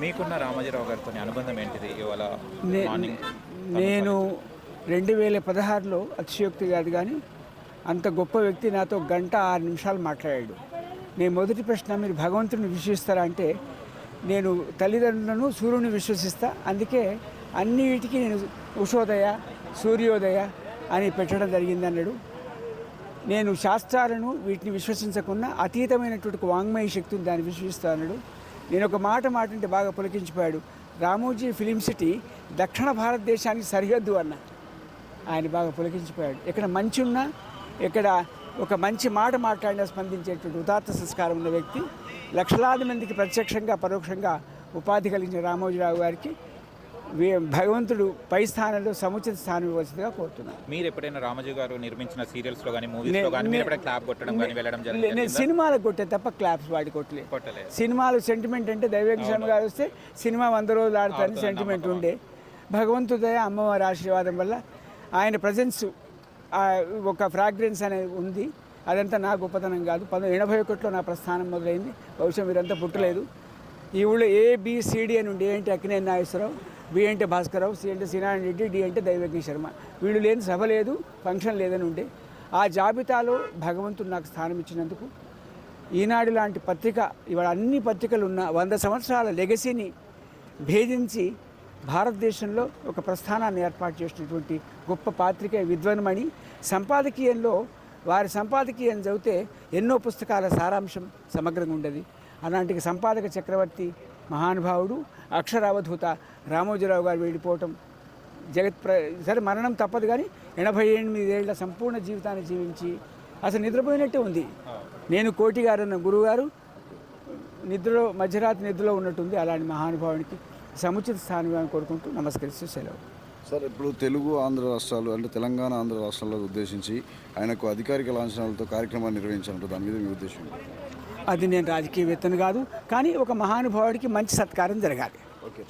మీకున్న రామోజీరావు గారితో అనుబంధం ఏంటిది ఇవాళ మార్నింగ్ నేను రెండు వేల పదహారులో అతిశయోక్తి కాదు కానీ అంత గొప్ప వ్యక్తి నాతో గంట ఆరు నిమిషాలు మాట్లాడాడు. నేను మొదటి ప్రశ్న మీరు భగవంతుని విశ్వసిస్తారా అంటే నేను తల్లిదండ్రులను సూర్యుని విశ్వసిస్తా అందుకే అన్నిటికీ నేను ఉషోదయ సూర్యోదయ అని పెట్టడం జరిగింది అన్నాడు నేను శాస్త్రాలను వీటిని విశ్వసించకుండా అతీతమైనటువంటి వాంగ్మయ శక్తిని దాన్ని విశ్వసిస్తా అన్నాడు. నేను ఒక మాట మాటంటే బాగా పులకించిపోయాడు. రామోజీ ఫిలిం సిటీ దక్షిణ భారతదేశానికి సరిహద్దు అన్న. ఆయన బాగా పులకించిపోయాడు. ఇక్కడ మంచి ఉన్నా ఇక్కడ ఒక మంచి మాట మాట్లాడిన స్పందించేటువంటి ఉదాత్త సంస్కారం ఉన్న వ్యక్తి లక్షలాది మందికి ప్రత్యక్షంగా పరోక్షంగా ఉపాధి కలిగిన రామోజీరావు గారికి భగవంతుడు పై స్థానంలో సముచిత స్థానం ఇవ్వాల్సిందిగా కోరుతున్నాను. మీరు ఎప్పుడైనా రామోజీ గారు నిర్మించిన సీరియల్స్లో కానీ మూవీస్లో కానీ క్లాప్ కొట్టడం కానీ వెళ్ళడం నేను జరిగింది సినిమాలకు కొట్టే తప్ప క్లాప్స్ వాడి కొట్టలే కొట్టలేదు. సినిమాలు సెంటిమెంట్ అంటే దైవేక శర్మ గారు వస్తే సినిమా వంద రోజులు ఆడుతారని సెంటిమెంట్. ఉండే. భగవంతుదయ అమ్మవారి ఆశీర్వాదం వల్ల ఆయన ప్రజెన్స్ ఒక ఫ్రాగ్రెన్స్ అనేది ఉంది. అదంతా నా గొప్పతనం కాదు. పంతొమ్మిది ఎనభై ఒకటిలో నా ప్రస్థానం మొదలైంది. బహుశా మీరంతా పుట్టలేదు. ఈ ఊళ్ళో ఏబిసిడి అని ఉండి. ఏంటి అక్కినే నాగేశ్వరరావు? బి అంటే భాస్కరరావు సి అంటే సినారాయణ రెడ్డి డి అంటే దైవజ్ఞ శర్మ. వీళ్ళు లేని సభ లేదు ఫంక్షన్ లేదని ఉండే. ఆ జాబితాలో భగవంతుడు నాకు స్థానం ఇచ్చినందుకు ఈనాడు లాంటి పత్రిక ఇవాళ అన్ని పత్రికలు ఉన్న వంద సంవత్సరాల లెగసీని భేదించి భారతదేశంలో ఒక ప్రస్థానాన్ని ఏర్పాటు చేసినటువంటి గొప్ప పాత్రిక విద్వన్మణి. సంపాదకీయంలో వారి సంపాదకీయం చదివితే ఎన్నో పుస్తకాల సారాంశం సమగ్రంగా ఉండేది. అలాంటి సంపాదక చక్రవర్తి మహానుభావుడు అక్షరావధూత రామోజీరావు గారు వెళ్ళిపోవటం జగత్ ప్ర సరే మరణం తప్పదు కానీ ఎనభై ఎనిమిదేళ్ళ సంపూర్ణ జీవితాన్ని జీవించి అసలు నిద్రపోయినట్టే ఉంది. నేను కోటి గారు అన్న గురువుగారు నిద్రలో మధ్యరాత్రి నిద్రలో ఉన్నట్టుంది అలాంటి మహానుభావునికి సముచిత స్థానం కోరుకుంటూ నమస్కరిస్తూ సెలవు. సార్ ఇప్పుడు తెలుగు ఆంధ్ర రాష్ట్రాలు అంటే తెలంగాణ ఆంధ్ర రాష్ట్రాల్లో ఉద్దేశించి ఆయనకు అధికారిక లాంఛనాలతో కార్యక్రమాన్ని నిర్వహించాలంటే దాని మీద మీ ఉద్దేశం అది నేను రాజకీయవేత్తను కాదు కానీ ఒక మహానుభావుడికి మంచి సత్కారం జరగాలి. ఓకే